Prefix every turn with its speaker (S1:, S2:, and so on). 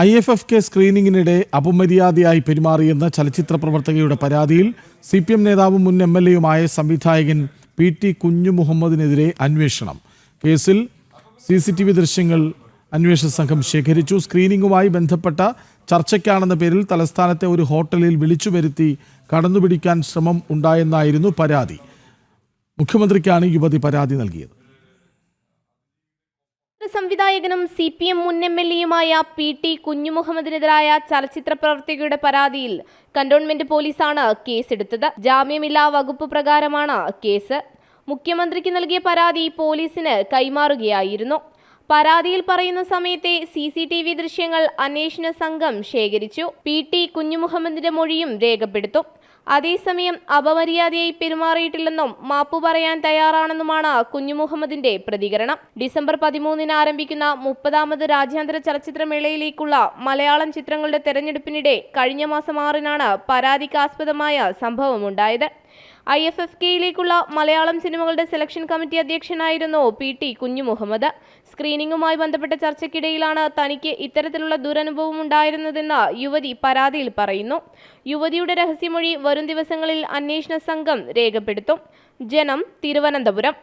S1: I F F K സ്ക്രീനിങ്ങിനിടെ അപമര്യാദയായി പെരുമാറിയെന്ന ചലച്ചിത്ര പ്രവർത്തകയുടെ പരാതിയിൽ സി പി എം നേതാവും മുൻ എം എൽ എയുമായ സംവിധായകൻ പി ടി കുഞ്ഞു മുഹമ്മദിനെതിരെ അന്വേഷണം. കേസിൽ സി സി ടി വി ദൃശ്യങ്ങൾ അന്വേഷണ സംഘം ശേഖരിച്ചു. സ്ക്രീനിങ്ങുമായി ബന്ധപ്പെട്ട ചർച്ചയ്ക്കാണെന്ന പേരിൽ തലസ്ഥാനത്തെ ഒരു ഹോട്ടലിൽ വിളിച്ചു വരുത്തി കടന്നുപിടിക്കാൻ ശ്രമം ഉണ്ടായെന്നായിരുന്നു പരാതി. മുഖ്യമന്ത്രിക്കാണ് യുവതി പരാതി നൽകിയത്.
S2: സംവിധായകനും സി പി എം മുൻ എം എൽ എയുമായ പി ടി കുഞ്ഞുമുഹമ്മദിനെതിരായ ചലച്ചിത്ര പ്രവർത്തകയുടെ പരാതിയിൽ കന്റോൺമെന്റ് പോലീസാണ് കേസെടുത്തത്. ജാമ്യമില്ലാ വകുപ്പ് പ്രകാരമാണ് കേസ്. മുഖ്യമന്ത്രിക്ക് നൽകിയ പരാതി പോലീസിന് കൈമാറുകയായിരുന്നു. പരാതിയിൽ പറയുന്ന സമയത്തെ സി സി ടി വി ദൃശ്യങ്ങൾ അന്വേഷണ സംഘം ശേഖരിച്ചു. പി ടി കുഞ്ഞുമുഹമ്മദിന്റെ മൊഴിയും രേഖപ്പെടുത്തും. അതേസമയം അപമര്യാദയായി പെരുമാറിയിട്ടില്ലെന്നും മാപ്പു പറയാൻ തയ്യാറാണെന്നുമാണ് കുഞ്ഞുമുഹമ്മദിന്റെ പ്രതികരണം. ഡിസംബർ പതിമൂന്നിന് ആരംഭിക്കുന്ന മുപ്പതാമത് രാജ്യാന്തര ചലച്ചിത്രമേളയിലേക്കുള്ള മലയാളം ചിത്രങ്ങളുടെ തെരഞ്ഞെടുപ്പിനിടെ കഴിഞ്ഞ മാസം ആറിനാണ് പരാതിക്കാസ്പദമായ സംഭവമുണ്ടായത്. ഐ എഫ് എഫ് കെയിലേക്കുള്ള മലയാളം സിനിമകളുടെ സെലക്ഷൻ കമ്മിറ്റി അധ്യക്ഷനായിരുന്നു പി ടി കുഞ്ഞുമുഹമ്മദ്. സ്ക്രീനിങ്ങുമായി ബന്ധപ്പെട്ട ചർച്ചയ്ക്കിടയിലാണ് തനിക്ക് ഇത്തരത്തിലുള്ള ദുരനുഭവം ഉണ്ടായിരുന്നതെന്ന് യുവതി പരാതിയിൽ പറയുന്നു. യുവതിയുടെ രഹസ്യമൊഴി വരും ദിവസങ്ങളിൽ അന്വേഷണ സംഘം രേഖപ്പെടുത്തും. ജനം തിരുവനന്തപുരം.